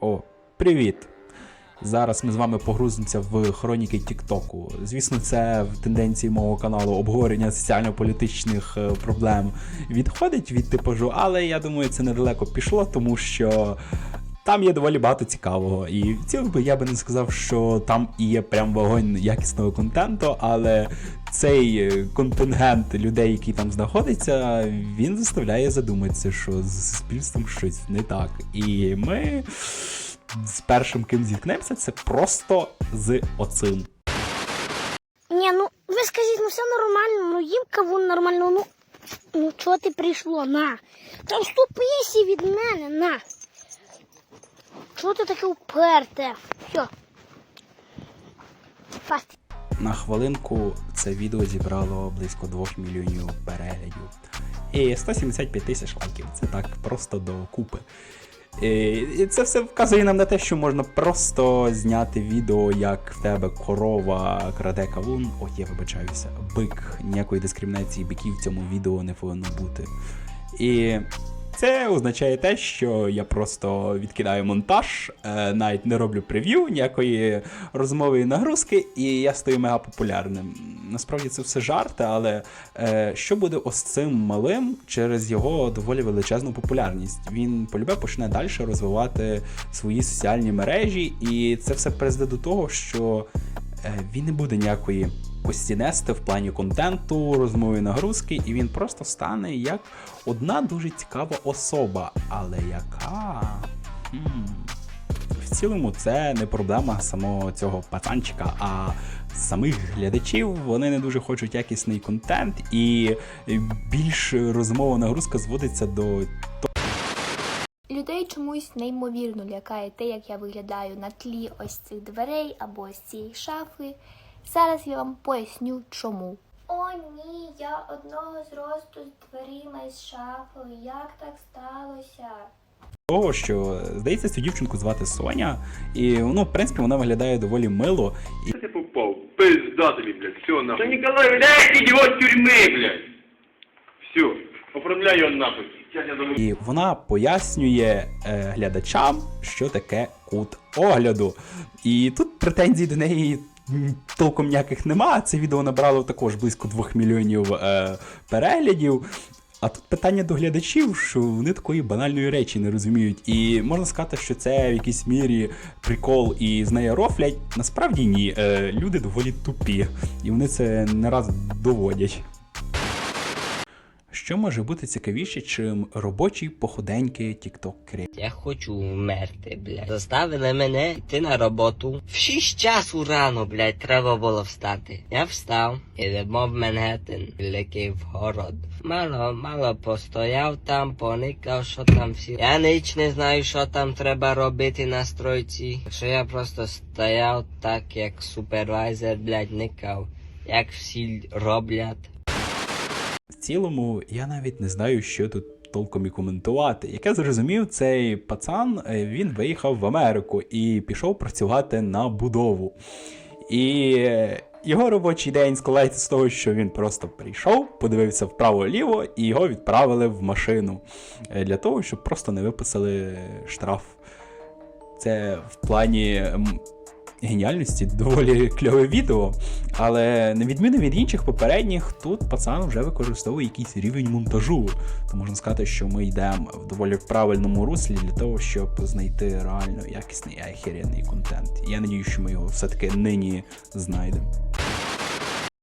О, привіт! Зараз ми з вами погрузимося в хроніки Тіктоку. Звісно, це в тенденції мого каналу обговорення соціально-політичних е, проблем відходить від типажу, але я думаю, це недалеко пішло, тому що там є доволі багато цікавого. І в цілому я би не сказав, що там і є прям вогонь якісного контенту, але цей е, контингент людей, який там знаходиться, він заставляє задуматися, що з суспільством щось не так. І ми з першим, ким зіткнемося, це просто з оцим. Не, ну ви скажіть, ну все нормально, ну їм кавун нормально, ну. Ну чого ти прийшло, на? Там ступися від мене, на. Чого ти таке уперте? Все. Фаст. На хвилинку це відео зібрало близько 2 мільйонів переглядів. І 175 тисяч лайків. Це так просто до купи. І це все вказує нам на те, що можна просто зняти відео, як в тебе корова краде кавун. Ой, я вибачаюся, бик. Ніякої дискримінації биків в цьому відео не повинно бути. І це означає те, що я просто відкидаю монтаж, е, навіть не роблю прев'ю, ніякої розмови і нагрузки, і я стаю мега популярним. Насправді це все жарти, але е, що буде ось цим малим через його доволі величезну популярність? Він полюбе почне далі розвивати свої соціальні мережі, і це все призведе до того, що е, він не буде ніякої постінести в плані контенту, розмови нагрузки, і він просто стане як одна дуже цікава особа. Але яка? В цілому це не проблема самого цього пацанчика, а самих глядачів вони не дуже хочуть якісний контент, і більш розмова нагрузка зводиться до Людей чомусь неймовірно лякає те, як я виглядаю на тлі ось цих дверей або ось цієї шафи. Зараз я вам поясню чому. О, ні, я одного зросту з дверима і з шафою. Як так сталося? того, що здається, цю дівчинку звати Соня, і ну, в принципі, вона виглядає доволі мило. І ты попал? Пизда тобі, блядь, все нахуй. Да Николай, блядь, идиот тюрьмы, блядь. Все, оформляй його нахуй. І вона пояснює е, глядачам, що таке кут огляду. І тут претензій до неї толком ніяких нема. Це відео набрало також близько 2 мільйонів е, переглядів. А тут питання до глядачів, що вони такої банальної речі не розуміють. І можна сказати, що це в якійсь мірі прикол і з нею рофлять. Насправді ні. Е, люди доволі тупі, і вони це не раз доводять. Що може бути цікавіше, чим робочий походенький TikTok креатор? Я хочу вмерти, блядь. Заставили мене йти на роботу. В 6 часу рано, блядь, треба було встати. Я встав, ідемо в Менгеттен, великий в город. Мало, мало постояв там, поникав, що там всі. Я ніч не знаю, що там треба робити на стройці. Що я просто стояв так, як супервайзер, блядь, никав. Як всі роблять. В цілому, я навіть не знаю, що тут толком і коментувати. Як я зрозумів, цей пацан е, він виїхав в Америку і пішов працювати на будову. І е, його робочий день складається з того, що він просто прийшов, подивився вправо-ліво, і його відправили в машину е, для того, щоб просто не виписали штраф. Це в плані геніальності доволі кльове відео. Але на відміну від інших попередніх, тут пацан вже використовує якийсь рівень монтажу. То можна сказати, що ми йдемо в доволі правильному руслі для того, щоб знайти реально якісний і охеренний контент. Я надію, що ми його все-таки нині знайдемо.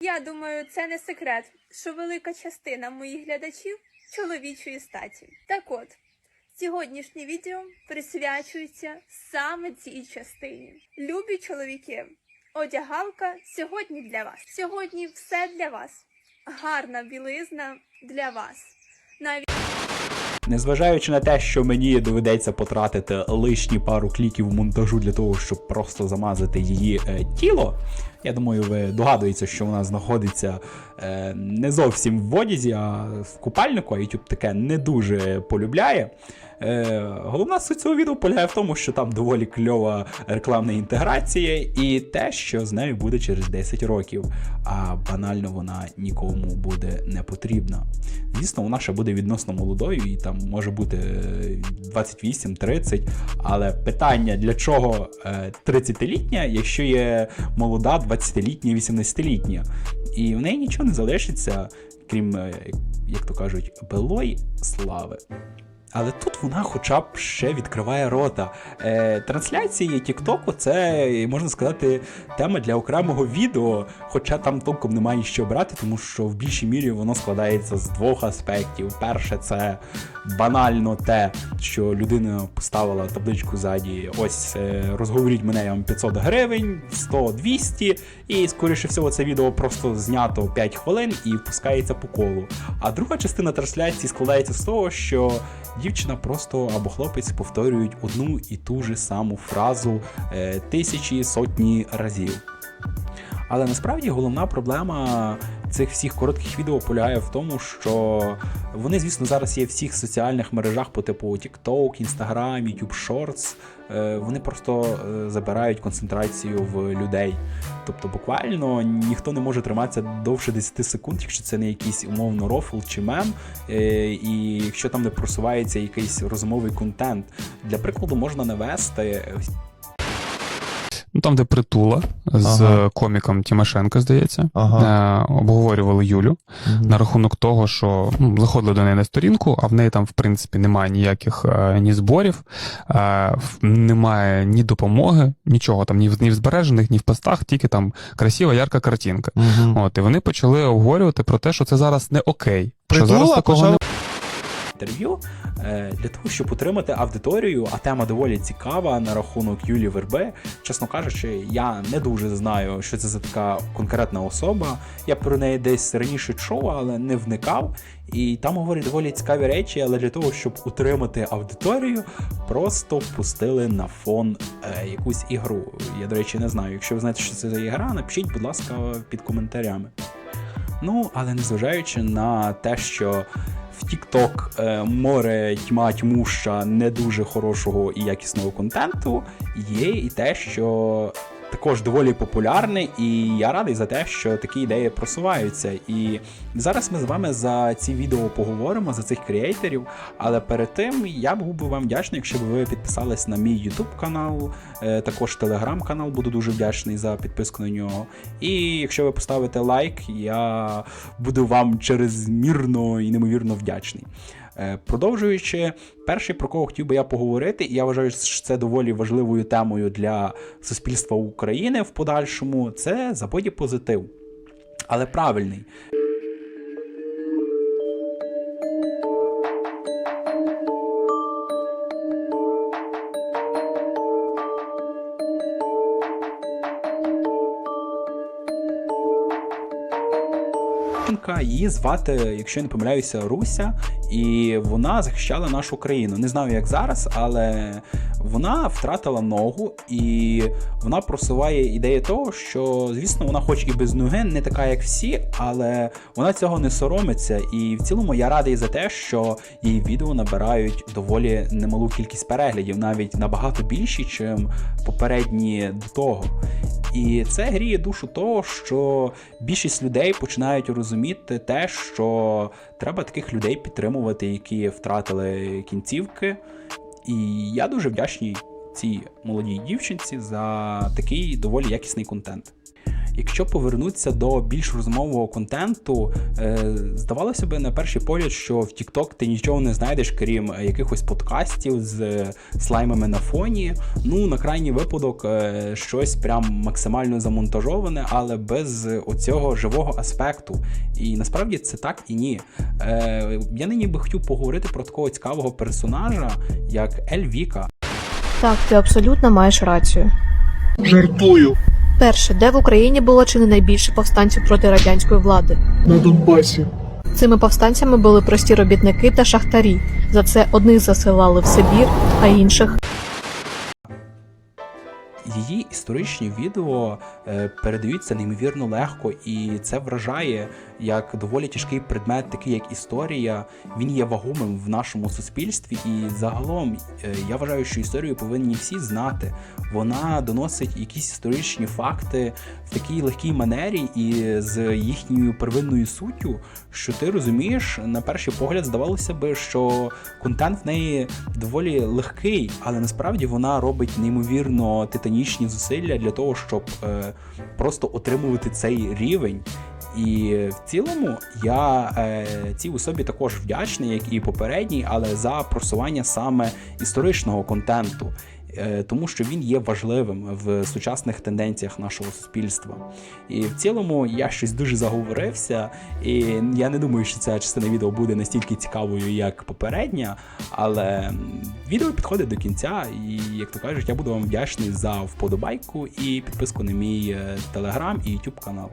Я думаю, це не секрет, що велика частина моїх глядачів чоловічої статі. Так от, сьогоднішнє відео присвячується саме цій частині. Любі чоловіки, одягалка сьогодні для вас. Сьогодні все для вас. Гарна білизна для вас. Навіть Незважаючи на те, що мені доведеться потратити лишні пару кліків монтажу для того, щоб просто замазати її е, тіло. Я думаю, ви догадуєтеся, що вона знаходиться е, не зовсім в одязі, а в купальнику, а YouTube таке не дуже полюбляє. Е, головна суть цього відео полягає в тому, що там доволі кльова рекламна інтеграція, і те, що з нею буде через 10 років. А банально вона нікому буде не потрібна. Звісно, вона ще буде відносно молодою, і там може бути е, 28-30, але питання для чого е, 30-літня, якщо є молода 20-літня, 18-літня, і в неї нічого не залишиться, крім, е, як то кажуть, белої слави. Але тут вона хоча б ще відкриває рота. Е, трансляції Тіктоку це, можна сказати, тема для окремого відео, хоча там толком немає що брати, тому що в більшій мірі воно складається з двох аспектів. Перше, це банально те, що людина поставила табличку ззаді, ось е, розговоріть мене я вам 500 гривень, 100, 200, і скоріше всього це відео просто знято 5 хвилин і впускається по колу. А друга частина трансляції складається з того, що дівчина просто або хлопець повторюють одну і ту ж саму фразу е, тисячі сотні разів. Але насправді головна проблема цих всіх коротких відео полягає в тому, що вони, звісно, зараз є в всіх соціальних мережах по типу TikTok, Instagram, YouTube Shorts. Е, Вони просто е, забирають концентрацію в людей. Тобто, буквально ніхто не може триматися довше 10 секунд, якщо це не якийсь умовно рофл чи мем, е, і якщо там не просувається якийсь розмовий контент. Для прикладу можна навести Ну там, де притула з Ага. коміком Тимошенко, здається, Ага. е, обговорювали Юлю на рахунок того, що ну, заходили до неї на сторінку, а в неї там, в принципі, немає ніяких е, ні зборів, е, немає ні допомоги, нічого там, ні в, ні в збережених, ні в постах, тільки там красива, ярка картинка. Мгм. От, і вони почали обговорювати про те, що це зараз не окей. що зараз такого не інтерв'ю е, для того, щоб отримати аудиторію, а тема доволі цікава на рахунок Юлії Верби. Чесно кажучи, я не дуже знаю, що це за така конкретна особа. Я про неї десь раніше чув, але не вникав. І там говорять доволі цікаві речі, але для того, щоб утримати аудиторію, просто впустили на фон е, якусь ігру. Я, до речі, не знаю. Якщо ви знаєте, що це за ігра, напишіть, будь ласка, під коментарями. Ну, але незважаючи на те, що TikTok е, море тьма тьмуща не дуже хорошого і якісного контенту, є і те, що також доволі популярне, і я радий за те, що такі ідеї просуваються. І зараз ми з вами за ці відео поговоримо, за цих креаторів. Але перед тим я був би вам вдячний, якщо б ви підписались на мій YouTube канал, е, також телеграм канал, буду дуже вдячний за підписку на нього. І якщо ви поставите лайк, я буду вам чрезмірно і неймовірно вдячний. Е, Продовжуючи, перший про кого хотів би я поговорити, і я вважаю, що це доволі важливою темою для суспільства України в подальшому, це забоді позитив. Але правильний. Дівчинка, її звати, якщо я не помиляюся, Руся, і вона захищала нашу країну. Не знаю, як зараз, але вона втратила ногу, і вона просуває ідею того, що, звісно, вона, хоч і без ноги, не така, як всі, але вона цього не соромиться. І в цілому я радий за те, що її відео набирають доволі немалу кількість переглядів, навіть набагато більші, чим попередні до того. І це гріє душу того, що більшість людей починають розуміти те, що треба таких людей підтримувати, які втратили кінцівки. І я дуже вдячний цій молодій дівчинці за такий доволі якісний контент. Якщо повернутися до більш розмовного контенту, е, здавалося б на перший погляд, що в TikTok ти нічого не знайдеш, крім е, якихось подкастів з е, слаймами на фоні. Ну, на крайній випадок, щось прям максимально замонтажоване, але без оцього живого аспекту. І насправді це так і ні. Я нині би хотів поговорити про такого цікавого персонажа, як Ель Віка. Так, ти абсолютно маєш рацію. Жартую Перше, де в Україні було чи не найбільше повстанців проти радянської влади? на Донбасі. Цими повстанцями були прості робітники та шахтарі. За це одних засилали в Сибір, а інших Її історичні відео е, передаються неймовірно легко, і це вражає. Як доволі тяжкий предмет, такий як історія, він є вагомим в нашому суспільстві. І загалом е, я вважаю, що історію повинні всі знати. Вона доносить якісь історичні факти в такій легкій манері і з їхньою первинною суттю, що ти розумієш, на перший погляд здавалося би, що контент в неї доволі легкий, але насправді вона робить неймовірно титанічні зусилля для того, щоб е, просто отримувати цей рівень. І в цілому я е, цій особі також вдячний, як і попередній, але за просування саме історичного контенту. Е, Тому що він є важливим в сучасних тенденціях нашого суспільства. І в цілому я щось дуже заговорився, і я не думаю, що ця частина відео буде настільки цікавою, як попередня, але відео підходить до кінця, і як то кажуть, я буду вам вдячний за вподобайку і підписку на мій телеграм і ютуб канал.